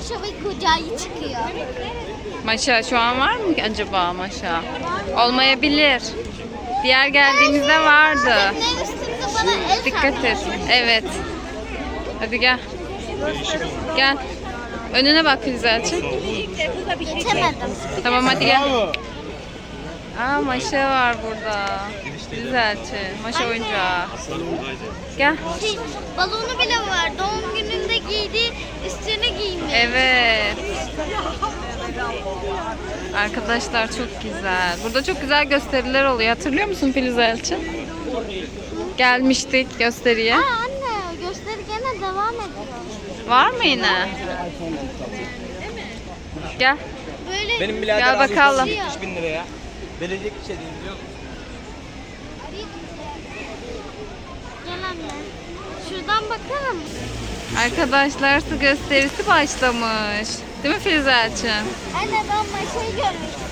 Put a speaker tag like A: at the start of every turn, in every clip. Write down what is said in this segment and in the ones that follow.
A: Maşa ve kocayı çıkıyor.
B: Maşa şu an var mı acaba Maşa? Olmayabilir. Diğer geldiğimizde vardı. Dikkat et. Evet. Hadi gel. Gel. Önüne bak.
A: Geçemedim.
B: Tamam hadi gel. Aa Maşa var burada. Filzelçin. Maşa oyuncağı. Gel.
A: Şey, balonu bile var. Doğum gününde giydiği üstüne giymiş.
B: Evet. Arkadaşlar çok güzel. Burada çok güzel gösteriler oluyor. Hatırlıyor musun Filiz Elçin? Gelmiştik gösteriye.
A: Aa anne gösteri gene devam ediyor.
B: Var mı yine? Gel.
A: Böyle
C: Benim birader
B: Gel bakalım.
C: 70 bin liraya. Verecek bir şey değil biliyor musun?
A: gel anne. Şuradan bakalım.
B: Arkadaşlar su gösterisi başlamış. Değil mi Filiz Elçin?
A: Anne ben maşayı görmüştüm.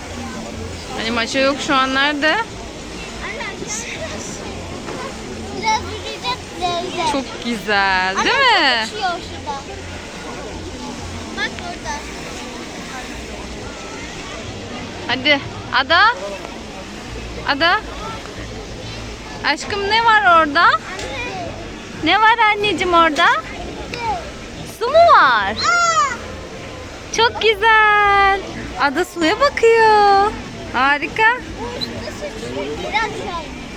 B: Hani maça yok şu an nerede?
A: Anne. Biraz yürüyeceğiz ileride.
B: Çok güzel değil
A: Anne,
B: mi?
A: çok uçuyor şurada. Bak orada.
B: Hadi Ada. Ada. Aşkım ne var orada? Ne var anneciğim orada? Su mu var? Çok güzel. Ada suya bakıyor. Harika.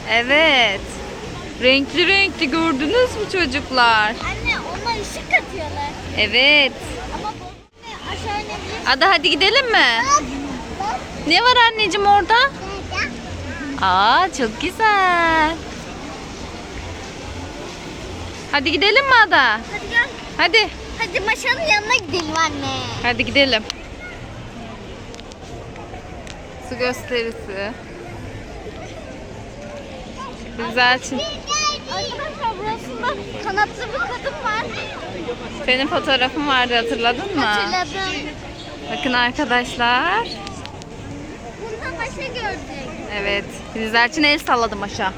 B: Evet. Renkli renkli gördünüz mü çocuklar?
A: Anne ona ışık atıyorlar.
B: Evet.
A: Ama aşağı inebilir.
B: Ada hadi gidelim mi? Ne var anneciğim orada? Aa çok güzel. Hadi gidelim mi Ada?
A: Hadi gel.
B: Hadi.
A: Hadi maşanın yanına gidelim anne.
B: Hadi gidelim. Su gösterisi. Güzel için.
A: Arkadaşlar burasında kanatlı bir kadın var.
B: Senin fotoğrafın vardı hatırladın mı?
A: Hatırladım.
B: Bakın arkadaşlar.
A: Maşa gördük.
B: Evet. Filizler için el salladım aşağı.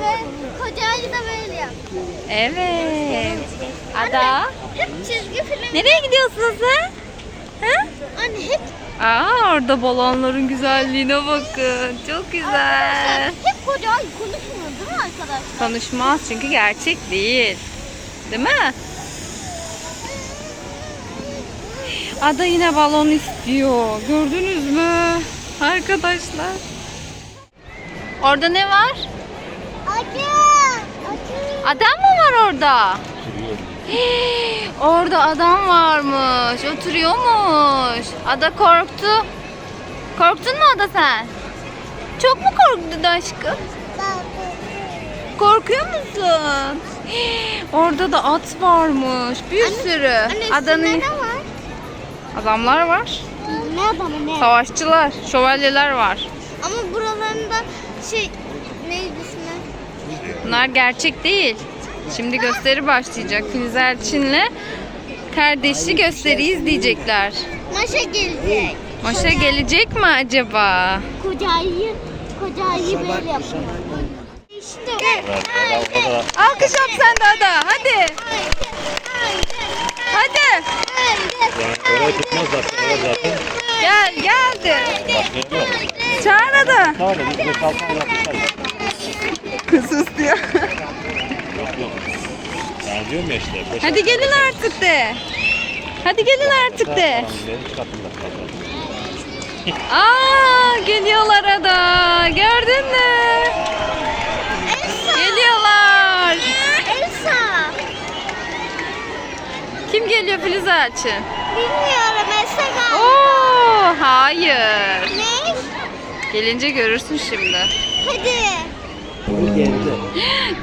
A: Ve kocayı da böyle yap.
B: Evet. Ada.
A: Hep çizgi film.
B: Nereye gidiyorsunuz sen? Ha?
A: Anne hep
B: Aa orada balonların güzelliğine bakın. Çok güzel.
A: hep kocayı konuşmuyor değil mi arkadaşlar?
B: Konuşmaz çünkü gerçek değil. Değil mi? Ada yine balon istiyor. Gördünüz mü? Arkadaşlar. Orada ne var?
A: Acı.
B: Adam mı var orada? Hii, orada adam varmış. Oturuyormuş. Ada korktu. Korktun mu Ada sen? Çok mu korktun aşkım? Korkuyor musun? Hii, Orada da at varmış. Bir sürü.
A: Anne
B: Adanın adamlar var.
A: Ne adamı ne?
B: Savaşçılar, şövalyeler var.
A: Ama buralarında şey neydi ismi?
B: Bunlar gerçek değil. Şimdi gösteri başlayacak. Filiz Elçin'le kardeşi gösteriyi izleyecekler.
A: Maşa gelecek.
B: Maşa gelecek mi acaba?
A: Kocayı, kocayı böyle yapıyor. İşte.
B: Alkış yap sen de Ada. Hadi. Hadi.
D: Oraya tutmaz zaten. Oraya zaten.
B: Gel geldi.
D: Başka yer yok.
B: Çağır Ada.
D: Tamam da biz de kalkan yapmışlar. ya.
B: Kızız diyor.
D: Yok yok. Yani diyorum ya işte.
B: Hadi gelin artık de. Hadi gelin artık de. Aa geliyorlar Ada. Gördün mü? Geliyorlar. Kim geliyor Filiz Elçin?
A: Bilmiyorum Elsa galiba.
B: Oo, hayır.
A: Ne?
B: Gelince görürsün şimdi.
A: Hadi.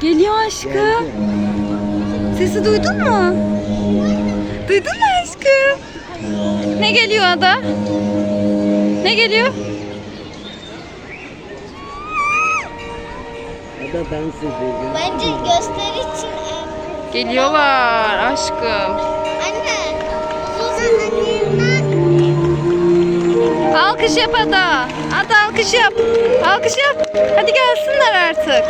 B: Geliyor aşkım. Sesi duydun mu? Duydun mu aşkım? Ne geliyor Ada? Ne geliyor?
A: Bence gösteri için.
B: Geliyorlar aşkım. Alkış yap Ada. Ada alkış yap. Alkış yap. Hadi gelsinler artık.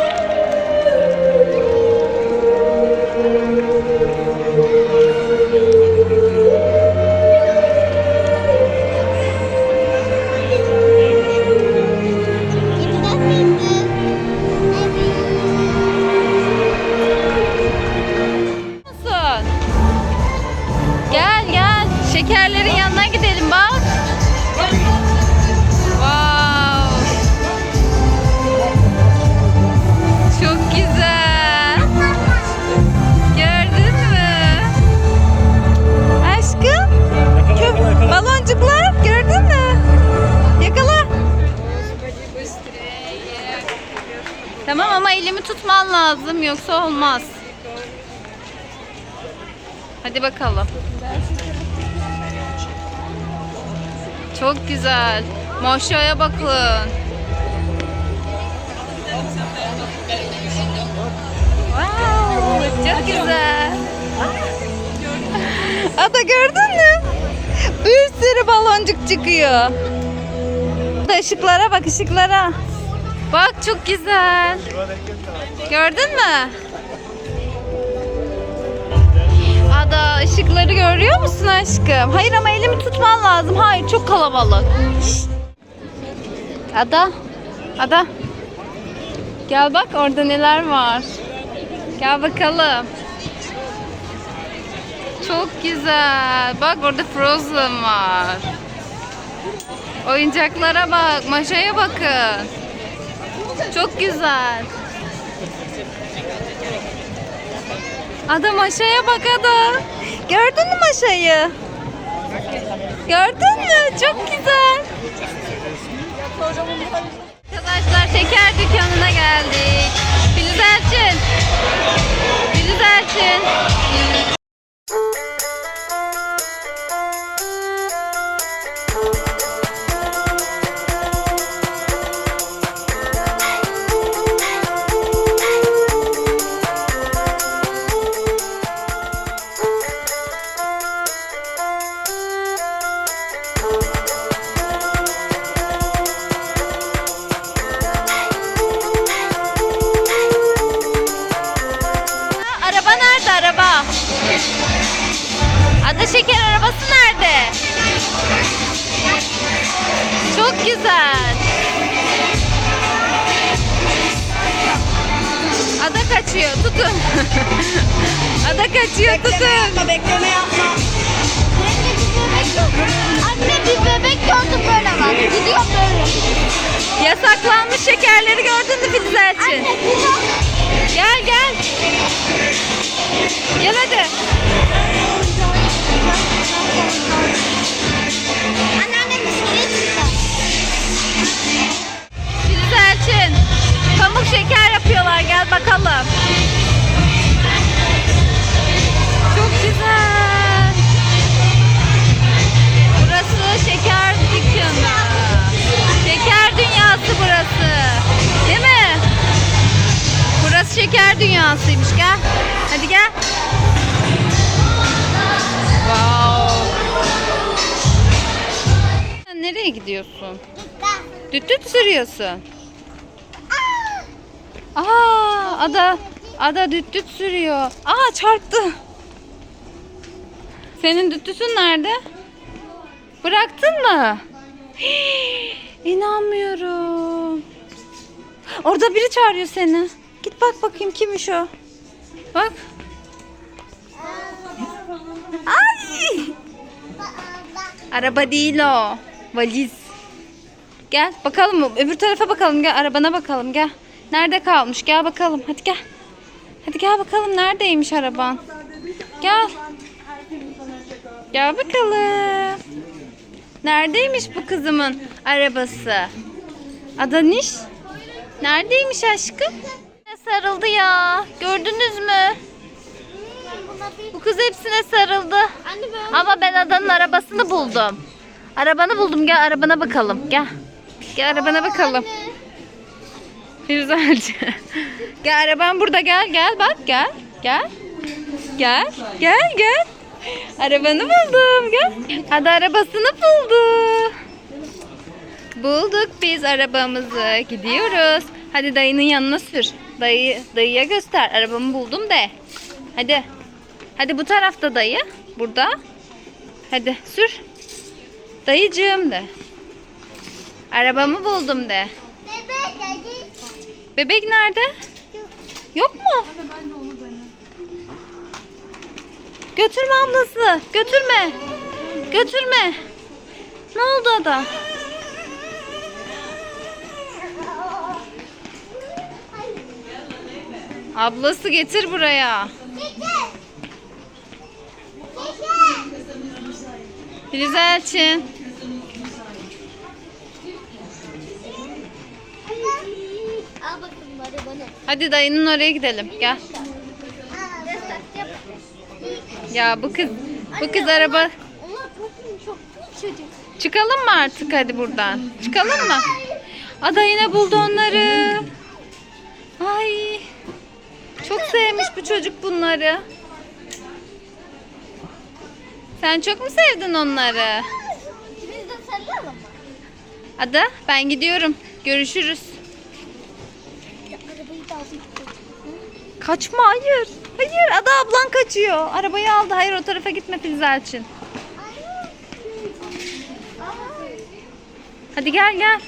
B: Lazım yoksa olmaz. Hadi bakalım. Çok güzel. Maşaya bakın. Wow, çok güzel. Ada gördün mü? Bir sürü baloncuk çıkıyor. Da ışıklara bak ışıklara. Bak çok güzel. Gördün mü? Ada ışıkları görüyor musun aşkım? Hayır ama elimi tutman lazım. Hayır çok kalabalık. Ada. Ada. Gel bak orada neler var. Gel bakalım. Çok güzel. Bak orada Frozen var. Oyuncaklara bak. Maşaya bakın. Çok güzel. Ada maşaya bak Ada. Gördün mü maşayı? Gördün mü? Çok güzel. Arkadaşlar şeker dükkanına geldik. Filiz Elçin. Filiz Elçin. Araba? Ada şeker arabası nerede? Çok güzel. Ada kaçıyor tutun. Ada kaçıyor tutun.
A: Bekleme yapma. Anne bir bebek gördüm böyle bak. Gidiyor böyle.
B: Yasaklanmış şekerleri gördün mü Filiz Elçin?
A: Anne gidiyor.
B: Gel gel. Gel hadi.
A: Anneanne bisiklet çıktı.
B: Filiz Elçin. Pamuk şeker şeker dünyasıymış gel. Hadi gel. Wow. Sen nereye gidiyorsun? Düt düt sürüyorsun. Aa, ada ada düt düt sürüyor. Aa çarptı. Senin düttüsün nerede? Bıraktın mı? Hii, İnanmıyorum. Orada biri çağırıyor seni. Git bak bakayım kimmiş o. Bak. Ay! Araba değil o. Valiz. Gel bakalım öbür tarafa bakalım gel arabana bakalım gel. Nerede kalmış gel bakalım hadi gel. Hadi gel bakalım neredeymiş araban. Gel. Gel bakalım. Neredeymiş bu kızımın arabası? Adaniş? Neredeymiş aşkım? Sarıldı ya. Gördünüz mü? Bu kız hepsine sarıldı. Ama ben adanın arabasını buldum. Arabanı buldum. Gel arabana bakalım. Gel. Gel arabana bakalım. Güzelce. gel araban burada gel gel bak gel. Gel. Gel. Gel gel. Arabanı buldum. Gel. Ada arabasını buldu. Bulduk biz arabamızı. Gidiyoruz. Hadi dayının yanına sür. Dayı, dayıya göster. Arabamı buldum de. Hadi. Hadi bu tarafta dayı. Burada. Hadi sür. Dayıcığım de. Arabamı buldum de.
A: bebek dedi.
B: Bebek nerede? Yok mu? Götürme ablası. Götürme. Götürme. Ne oldu ada? Ablası getir buraya. Filiz Elçin. Hadi dayının oraya gidelim. Gel. Ya bu kız bu kız araba çıkalım mı artık hadi buradan? Çıkalım mı? Ada yine buldu onları. Ay. Çok sevmiş bu çocuk bunları. Sen çok mu sevdin onları?
A: Biz de sarılalım mı?
B: Ada ben gidiyorum. Görüşürüz.
A: Arabayı da alayım.
B: Kaçma hayır. Hayır Ada ablan kaçıyor. Arabayı aldı. Hayır o tarafa gitme Filizerçin. Hadi gel gel.